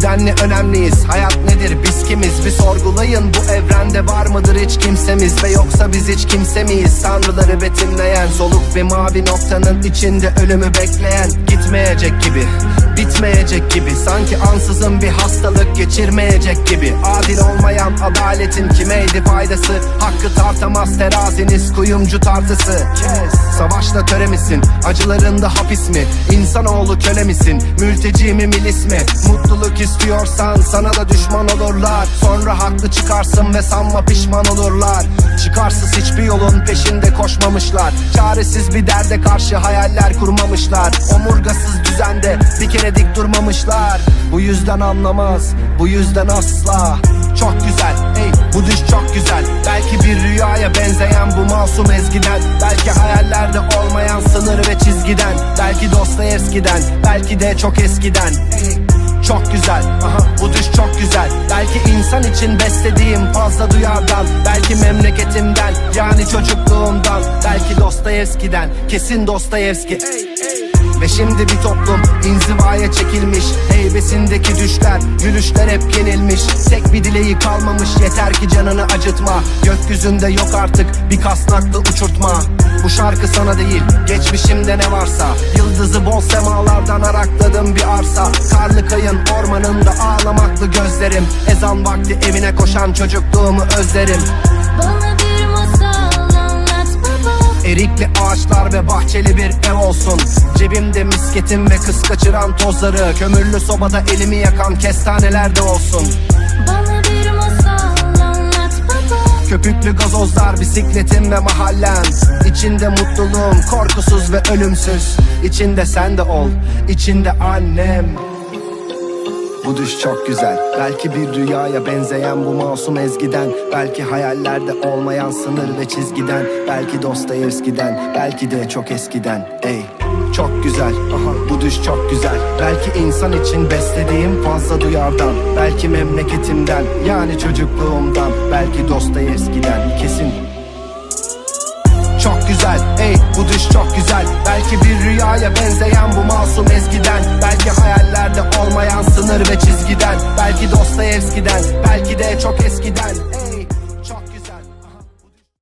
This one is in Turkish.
Nedenli önemliyiz. Hayat nedir? Biz kimiz? Bir sorgulayın. Bu evrende var mıdır hiç kimsemiz? Ve yoksa biz hiç kimse miyiz? Tanrıları betimleyen Soluk bir mavi noktanın içinde ölümü bekleyen Gitmeyecek gibi bitmeyecek gibi Sanki ansızın bir hastalık geçirmeyecek gibi Adil olmayan adaletin kimeydi faydası? Hakkı tartamaz teraziniz kuyumcu tartısı. Kes. Savaşta töre misin? Acılarında hapis mi? İnsanoğlu köle misin? Mülteci mi milis mi? Mutluluk istiyorsan sana da düşman olurlar. Sonra haklı çıkarsın ve sanma pişman olurlar. Çıkarsız hiçbir yolun peşinde koşmamışlar. Çaresiz bir derde karşı hayaller kurmamışlar. Omurgasız düzende bir kere dik durmamışlar. Bu yüzden anlamaz, bu yüzden asla Çok güzel, ey bu düş çok güzel. Belki bir rüyaya benzeyen bu masum ezgiden. Belki hayallerde olmayan sınır ve çizgiden. Belki Dostoyevski'den, belki de çok eskiden. Çok güzel, aha bu düş çok güzel. Belki insan için beslediğim fazla duyardan. Belki memleketimden, yani çocukluğumdan. Belki Dostoyevski'den, kesin Dostoyevski Ey, ey. Ve şimdi bir toplum inzivaya çekilmiş. Heybesindeki düşler, gülüşler hep yenilmiş. Tek bir kalmamış. Yeter ki canını acıtma. Gökyüzünde yok artık bir kasnaklı uçurtma. Bu şarkı sana değil, geçmişimde ne varsa. Yıldızı bol semalardan arakladım bir arsa. Karlı kayın ormanında ağlamaklı gözlerim. Ezan vakti evine koşan çocukluğumu özlerim. Bana bir masal anlat baba. Erikli ağaçlar ve bahçeli bir ev olsun. Cebimde misketim ve kız kaçıran tozları. Kömürlü sobada elimi yakan kestaneler de olsun. Bana Köpüklü gazozlar, bisikletim ve mahallem. İçinde mutluluğum, korkusuz ve ölümsüz. İçinde sen de ol, içinde annem. Bu düş çok güzel. Belki bir rüyaya benzeyen bu masum ezgiden. Belki hayallerde olmayan sınır ve çizgiden. Belki Dostoyevski'den Belki de çok eskiden. Ey çok güzel. Aha bu düş çok güzel. Belki insan için beslediğim fazla duyardan Belki memleketimden yani çocukluğumdan Belki Dostoyevski'den kesin. Çok güzel. Ey bu düş çok güzel. Belki bir rüyaya benzeyen bu masum ezgiden Belki hayallerde olmayan sınır ve çizgiden Belki Dostoyevski'den belki de çok eskiden